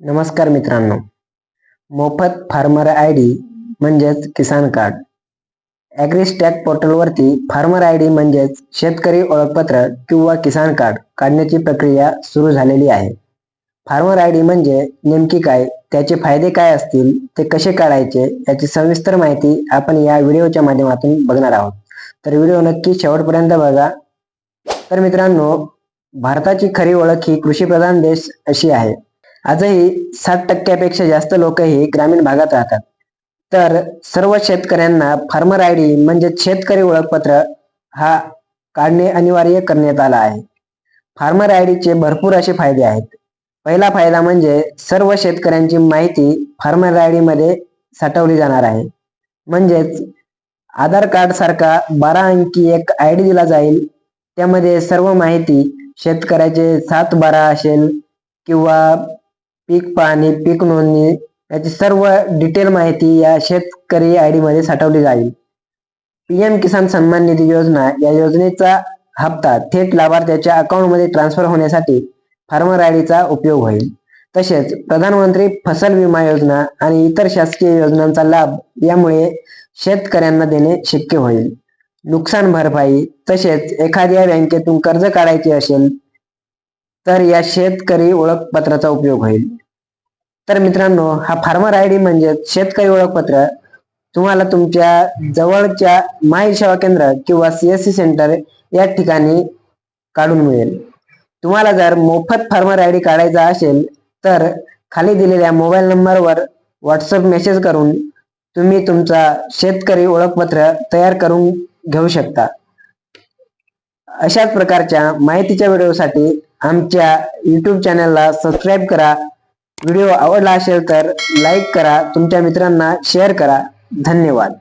नमस्कार मित्रांनो. मोफत फार्मर आय डी म्हणजेच किसान कार्ड. ॲग्रिस्टॅक पोर्टलवरती फार्मर आय डी म्हणजेच शेतकरी ओळखपत्र किंवा किसान कार्ड काढण्याची प्रक्रिया सुरू झालेली आहे. फार्मर आय डी म्हणजे नेमकी काय त्याचे फायदे काय असतील ते कसे काढायचे याची सविस्तर माहिती आपण या व्हिडिओच्या माध्यमातून बघणार आहोत. तर व्हिडिओ नक्की शेवटपर्यंत बघा. तर मित्रांनो भारताची खरी ओळख ही कृषीप्रधान देश अशी आहे. आजही साठ टक्क्यापेक्षा जास्त लोक ही ग्रामीण भागात राहतात. तर सर्व शेतकऱ्यांना फार्मर आय डी म्हणजे शेतकरी ओळखपत्र हा काढणे अनिवार्य करण्यात आला आहे. फार्मर आय डीचे भरपूर असे फायदे आहेत. पहिला फायदा म्हणजे सर्व शेतकऱ्यांची माहिती फार्मर आय डी मध्ये साठवली जाणार आहे. म्हणजेच आधार कार्ड सारखा बारा अंकी एक आय डी दिला जाईल. त्यामध्ये सर्व माहिती शेतकऱ्याचे सात बारा असेल किंवा पीक पाहणी पीक नोंदणी याची सर्व डिटेल माहिती या शेतकरी आय डी मध्ये साठवली जाईल. पीएम किसान सन्मान निधी योजना या योजनेचा हप्ता थेट लाभार्थ्याच्या अकाउंटमध्ये ट्रान्सफर होण्यासाठी फार्मर आय चा उपयोग होईल. तसेच प्रधानमंत्री फसल विमा योजना आणि इतर शासकीय योजनांचा लाभ यामुळे शेतकऱ्यांना देणे शक्य होईल. नुकसान भरपाई तसेच एखाद्या बँकेतून कर्ज काढायचे असेल तर या शेतकरी ओळखपत्राचा उपयोग होईल. तर मित्रांनो हा फार्मर आय डी म्हणजे शेतकरी ओळखपत्र. तुम्हाला तुमच्या जवळच्या माहिती सेवा केंद्र किंवा सीएससी सेंटर या ठिकाणी काढून मिळेल. तुम्हाला जर मोफत फार्मर आय डी काढायचा असेल तर खाली दिलेल्या मोबाईल नंबरवर व्हॉट्सअप मेसेज करून तुम्ही तुमचा शेतकरी ओळखपत्र तयार करून घेऊ शकता. अशाच प्रकारच्या माहितीच्या व्हिडिओसाठी आमच्या यूट्यूब चॅनलला सबस्क्राईब करा. व्हिडिओ आवडला असेल तर लाईक करा. तुमच्या मित्रांना शेअर करा. धन्यवाद.